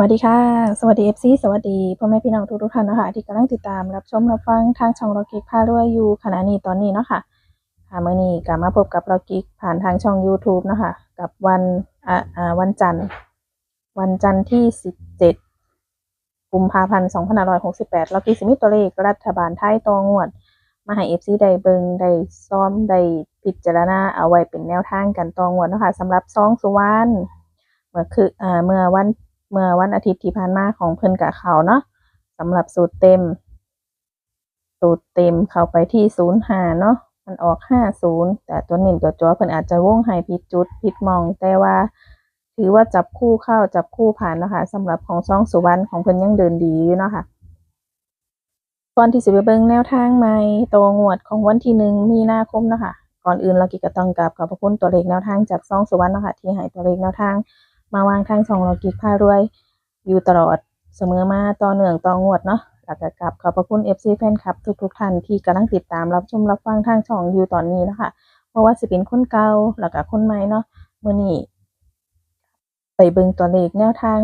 วัสดีค่ะ สวัสดีเอฟซีสวัสดีพ่อแม่พี่น้องทุกทุกท่านนะคะที่กำลังติดตามรับชมรับฟังทางช่องเรากิกพาด้วยอยู่ขณะนี้ตอนนี้เนาะค่ะค่ะเมื่อนี้กลับมาพบกับเรากิกผ่านทางช่อง YouTube เนาะคะ กับวันอ่าวันจันทร์ วันจันทร์ที่ 17 กุมภาพันธ์2568เรากิกสิมีตัวเลขรัฐบาลไทยตองวด มาให้เอฟซีได้เบิงได้ซ้อมได้พิจารณาเอาไว้เป็นแนวทางกันตองวดเนาะคะสำหรับซองสุวรรณเมื่อคืออ่าเมื่อวัน เมื่อวันอาทิตย์ที่ผ่านมาของเพิ่นกับเขาเนาะสำหรับสูตรเต็ม สูตรเต็มเข้าไปที่ศูนย์หาเนาะมันออกห้าศูนย์แต่ตัวนิ่มตัวจอเพิ่นอาจจะว่งให้ผิดจุดผิดมอง แต่ว่า ถือว่าจับคู่เข้าจับคู่ผ่านนะคะสำหรับของซ่องสุวรรณของเพิ่นยังเดินดีอยู่เนาะค่ะก่อนที่สิไปเบิ่งแนวทางใหม่ตัวงวดของวันที่หนึ่งมีนาคมเนาะคะก่อนอื่นเรากิจก็ต้องกราบขอบพระคุณตัวเลขแนวทางจากซ่องสุวรรณเนาะคะที่ให้ตัวเลขแนวทาง มาวางทางช่องเรากิกพารวย อยู่ตลอดเสมอมาต่อเนื่องต่องวดเนาะแล้วก็กลับขอบพระคุณ FC แฟนคลับทุกๆท่านที่กำลังติดตามรับชมรับฟังทางช่องอยู่ตอนนี้นะคะเพราะว่าสิเป็นคนเก่าแล้วก็คนใหม่เนาะมื้อนี้ไปเบิ่งตัวเลขแนวทาง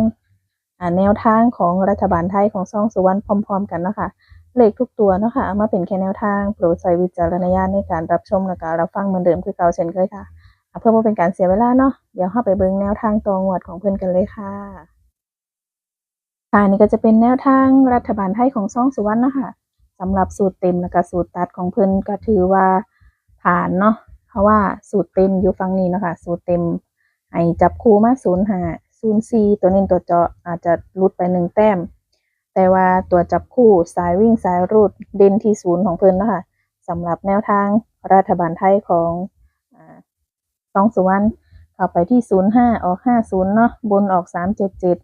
อ่าแนวทางของรัฐบาลไทยของซ่องสุวรรณพร้อม ๆ กันเนาะคะเลขทุกตัวเนาะค่ะมาเป็นแค่แนวทางโปรดใช้วิจารณญาณในการรับชมแล้วก็รับฟังเหมือนเดิมคือเก่าเช่นเคยคะ่ะ เพื่อบ่เป็นการเสียเวลาเนาะเดี๋ยวเข้าไปเบิ่งแนวทางตัวงวดของเพิ่อนกันเลยค่ะค่ะนี่ก็จะเป็นแนวทางรัฐบาลไทยของซ่องสุวรรณนะคะสำหรับสูตรเต็มแล้วก็สูตรตัดของเพิ่อนก็ถือว่าผ่านเนาะเพราะว่าสูตรเต็มอยู่ฝั่งนี้นะคะสูตรเต็มให้จับคู่มา05 04ตัวเน้นตัวเจาะอาจจะลุดไปหนึ่งแต้ม แต่ว่าตัวจับคู่สายวิ่งสายรูดเด่นที่ศูนย์ของเพิ่อนนะคะสำหรับแนวทางรัฐบาลไทยของ สองสุวรรณเข้าไปที่ศูนย์ห้าออกห้าศูนย์เนาะบนออกสามเจ็ดเจ็ด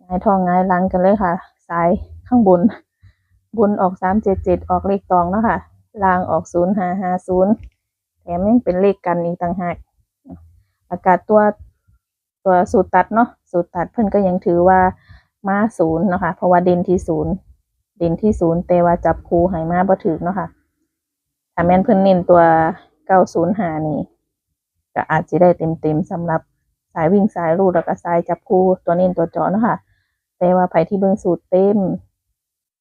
งายทองงายลังกันเลยค่ะ สายข้างบน บนออกสามเจ็ดเจ็ดออกเลขตองเนาะค่ะล่างออกศูนย์ห้าห้าศูนย์แถมยังเป็นเลขกันอีกต่างหากอากาศตัวตัวสูตรตัดเนาะสูตรตัดเพิ่อนก็ยังถือว่ามาศูนย์เนาะค่ะเพราะว่าเด่นที่ศูนย์เด่นที่ศูนย์แต่ว่าจับคูให้มาบ่ถึกเนาะค่ะถ้าแม่นเพิ่อนเน้นตัวเก้าศูนย์หานี่ ก็อาจจะได้เต็มๆสำหรับสายวิ่งสายรูดแล้วก็สายจับคู่ตัวเน้นตัวจอเนาะค่ะ แต่ว่าไผที่เบิ่งสูตรเต็ม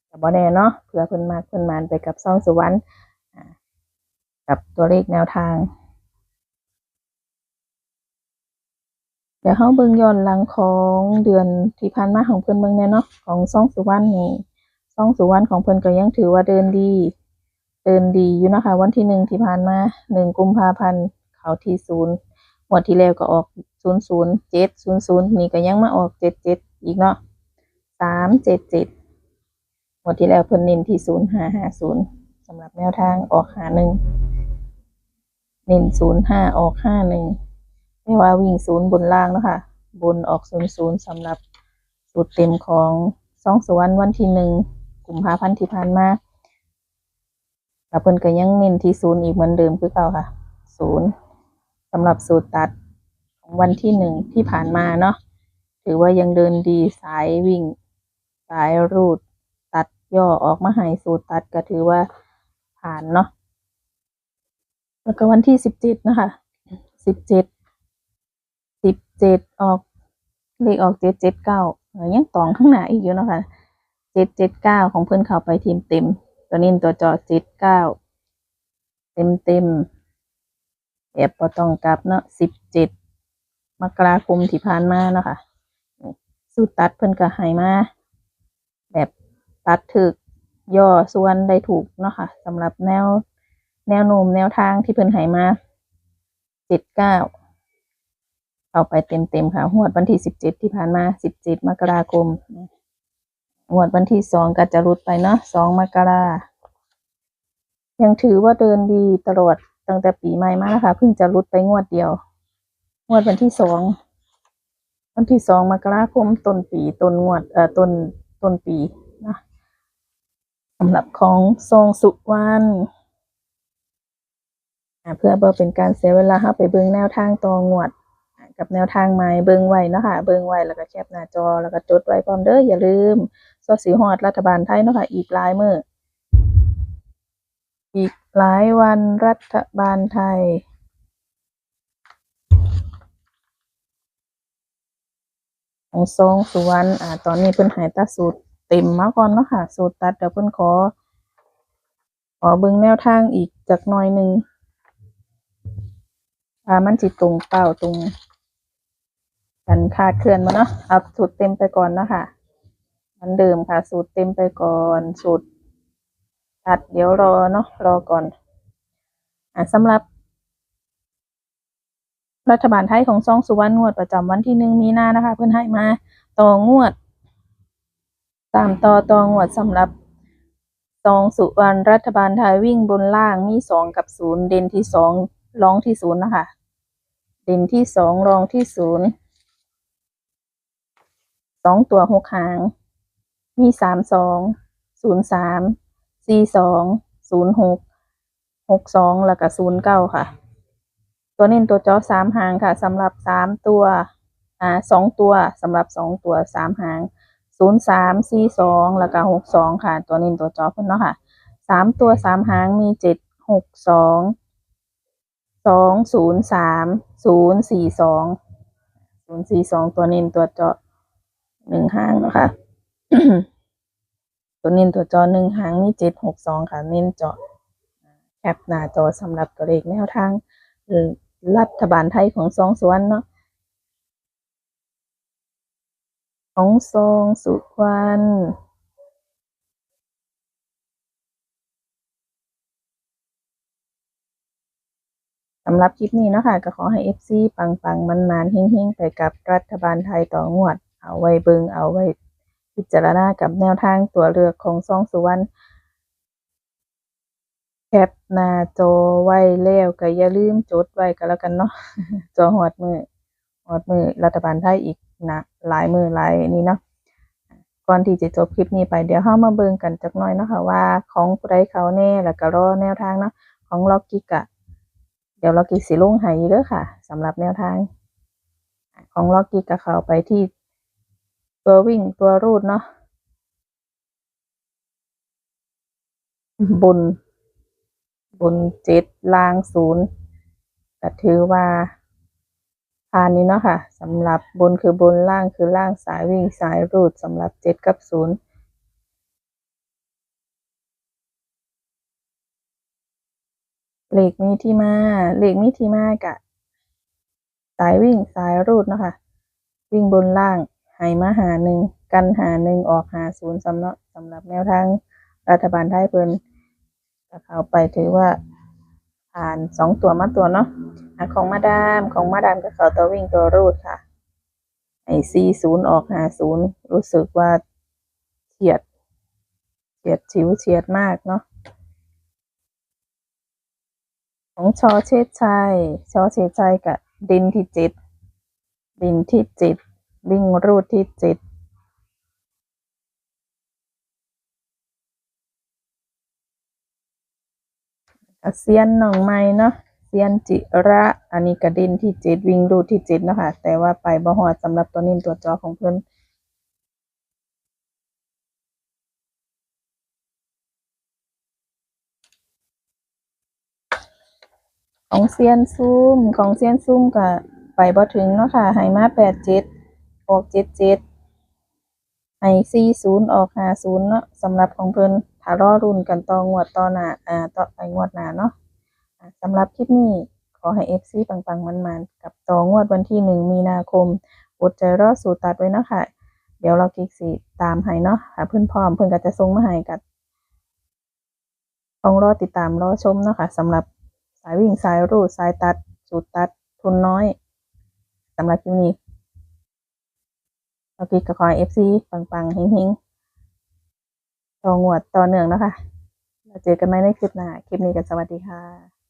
ก็บ่แน่เนาะเผื่อเพิ่นมากเพิ่นมานไปกับซ่องสุวรรณกับตัวเลขแนวทาง เดี๋ยวเฮาเบิ่งย้อนหลังของเดือนที่ผ่านมาของเพิ่นเบิ่งแน่เนาะของซ่องสุวรรณนี่ซ่องสุวรรณของเพิ่นก็ยังถือว่าเดินดี เดินดีอยู่นะคะวันที่หนึ่งที่ผ่านมาหนึ่งกุมภาพันธ์ เขาที่ศูนย์งวดที่แล้วก็ออกศูนย์ศูนย์เจ็ดศูนย์ศูนย์นี่ก็ยังมาออกเจ็ดเจ็ดอีกเนาะสามเจ็ดเจ็ดงวดที่แล้วเพิ่นเน้นที่ศูนย์ห้าห้าศูนย์สำหรับแนวทางออกหาหนึ่งเน้นศูนย์ห้าออกห้าหนึ่งไม่ว่าวิ่งศูนย์บนล่างเนาะคะบนออกศูนย์ศูนย์สำหรับสูตรเต็มของสองสวรรค์วันที่หนึ่งกลุ่มภาพันธ์ที่ผ่านมาแล้วเพิ่นก็ยังเน้นที่ศูนย์อีกเหมือนเดิมคือเก่าค่ะศูนย์ สำหรับสูตรตัดของวันที่หนึ่งที่ผ่านมาเนาะถือว่ายังเดินดีสายวิ่ง สายรูด ตัดย่อออกมาให้สูตรตัดก็ถือว่าผ่านเนาะแล้วก็วันที่สิบเจ็ดนะคะสิบเจ็ดสิบเจ็ดออกเลขออกเจ็ดเจ็ดเก้ายังตองข้างหน้าอีกอยู่เนาะค่ะเจ็ดเจ็ดเก้าของเพื่อนเข้าไปทีมเต็ม ตัวนี้ตัวจอเจ็ดเก้าเต็มเต็ม แอบบ่ต้องกลับเนาะสิบเจ็ดมกราคมที่ผ่านมาเนาะค่ะสูตรตัดเพิ่นก็ให้มา แบบตัดถึกย่อส่วนได้ถูกเนาะค่ะสำหรับแนวแนวโน้มแนวทางที่เพิ่นให้มาเจ็ดเก้าเอาไปเต็มเต็มๆค่ะงวดวันที่สิบเจ็ดที่ผ่านมาสิบเจ็ดมกราคมงวดวันที่สองก็จะรุดไปเนาะสองมกรายังถือว่าเดินดีตลอด ตั้งแต่ปีใหม่มานะคะเพิ่งจะรุดไปงวดเดียว งวดวันที่สองวันที่สองมกราคมต้นปีต้นงวดเอ่อต้นต้นปีนะสำหรับของทรงสุวรรณเพื่อเบอเป็นการเสียเวลาเฮาไปเบิ่งแนวทางตองวด กับแนวทางใหม่เบิ่งไว้นะค่ะเบิ่งไว้แล้วก็แคปหน้าจอแล้วก็จดไว้พร้อมเด้ออย่าลืมสอสีฮอดรัฐบาลไทยเนาะค่ะอีกหลายมือ อีกหลายวันรัฐบาลไทยของซองสุวรรณอ่า ตอนนี้เพิ่นหายตัดสูตรเต็มมาก่อนเนาะค่ะ สูตรตัดเดี๋ยวเพิ่นขอ ขอเบิ่งแนวทางอีกจักหน่อยหนึ่งอ่ามันจิตรงเป้าตรง กันคาดเคลื่อนมาเนาะเอาสูตรเต็มไปก่อนเนาะค่ะมันเดิมค่ะ สูตรเต็มไปก่อน สูตร ตัดเดี๋ยวรอเนาะรอก่อนอ่าสำหรับ รัฐบาลไทยของซองสุวรรณงวดประจำวันที่หนึ่งมีนานะคะ เพื่อนให้มาต่องวด ตามต่อต่องวดสำหรับซองสุวรรณรัฐบาลไทยวิ่งบนล่างมีสองกับศูนย์เด่นที่สองรองที่ศูนย์นะคะ เด่นที่สองรองที่ศูนย์สองตัวหกหาง มีสามสองศูนย์สาม สี่สองศูนย์หกหกสองแล้วก็ศูนย์เก้าค่ะ ตัวเน้นตัวจอสามหางค่ะสำหรับสามตัวอ่าสองตัวสำหรับสองตัวสามหางศูนย์สามสี่สองแล้วก็หกสองค่ะ ตัวเน้นตัวจอเพิ่นเนาะค่ะสามตัวสามหางมีเจ็ดหกสองสองศูนย์สามศูนย์สี่สองศูนย์สี่สองตัวเน้นตัวจอหนึ่งหางนะคะ ตัวเน้นตัวจอหนึ่งหางมีเจ็ดหกสองค่ะ เน้นจอแคปหน้าจอสำหรับตัวเลขแนวทางรัฐบาลไทยของซองสุวรรณเนาะของซองสุวรรณสำหรับคลิปนี้เนาะค่ะก็ขอให้ FC ปังปังมันมานๆเฮงๆ ไปกับรัฐบาลไทยต่องวด เอาไว้เบิงเอาไว้ พิจารณากับแนวทางตัวเลือกของซองสุวรรณแคปหน้าจอไว้แล้วก็อย่าลืมจดไว้ก็แล้วกันเนาะจอหอดมือหอดมือรัฐบาลไทยอีกนะหลายมือหลายนี่เนาะก่อนที่จะจบคลิปนี้ไปเดี๋ยวเฮามาเบิ่งกันจักหน่อยเนาะค่ะว่าของผู้ใดเขาแน่แล้วก็รอแนวทางเนาะของล็อกกิกะ เดี๋ยวล็อกกิกสิลงให้เด้อค่ะสำหรับแนวทาง ของล็อกกิกก็เขาไปที่ ตัววิ่งตัวรูดเนาะบน บนเจ็ดล่างศูนย์ก็ถือว่าผ่านนี้เนาะค่ะสำหรับบนคือบนล่างคือล่างสายวิ่งสายรูดสำหรับเจ็ดกับศูนย์เหลขมีที่มาเหลขมีที่มากะ สายวิ่งสายรูดเนาะค่ะ วิ่งบนล่าง ให้มาหาหนึ่งกันหาหนึ่งออกหาศูนย์สำหรับสำหรับแนวทางรัฐบาลไทยเพิ่นเข้าไปถือว่าผ่านสองตัวมาตัวเนาะของมาดามของมาดามก็เขาตัววิ่งตัวรูดค่ะไอซีศูนย์ออกหาศูนย์รู้สึกว่าเฉียดเฉียดฉิวเฉียดมากเนาะของชอเชษชัยชอเชษชัยกับดินที่เจ็ดดินที่เจ็ด วิ่งรูดที่เจ็ดเซียนหนองไม้เนาะเซียนจิระ อันนี้กระดินที่เจ็ดวิ่งรูดที่เจ็ดนะค่ะแต่ว่าไปบ่ฮอดสำหรับตัวนี้ตัวจอของเพิ่อนของเซียนซุ่มของเซียนซุ่มก็ไปบ่ถึงเนาะค่ะให้มาแปดเจ็ด ออกเจ็ดเจ็ดให้สี่ศูนย์ออกห้าศูนย์เนาะสำหรับของเพิ่นถ้ารอรุ่นกันต่องวดต่อหน้าอ่าต่อไปงวดหน้าเนาะสำหรับคลิปนี้ขอให้ FC ปังๆมันๆกับต่องวดวันที่หนึ่งมีนาคมอดใจรอสู่ตัดไว้เนาะค่ะ เดี๋ยวเรากิกสิตามให้เนาะถ้าเพิ่อนพร้อมเพิ่อนก็จะส่งมาให้กับต้องรอติดตามรอชมเนาะค่ะสำหรับสายวิ่งสายรูดสายตัดสูตรตัดทุนน้อยสำหรับคลิปนี้ เอากิกกับคอยเอฟซีปังๆเฮงๆต่องวดต่อเนื่องนะคะเราเจอกันไหมในคลิปหน้า คลิปนี้กันสวัสดีค่ะ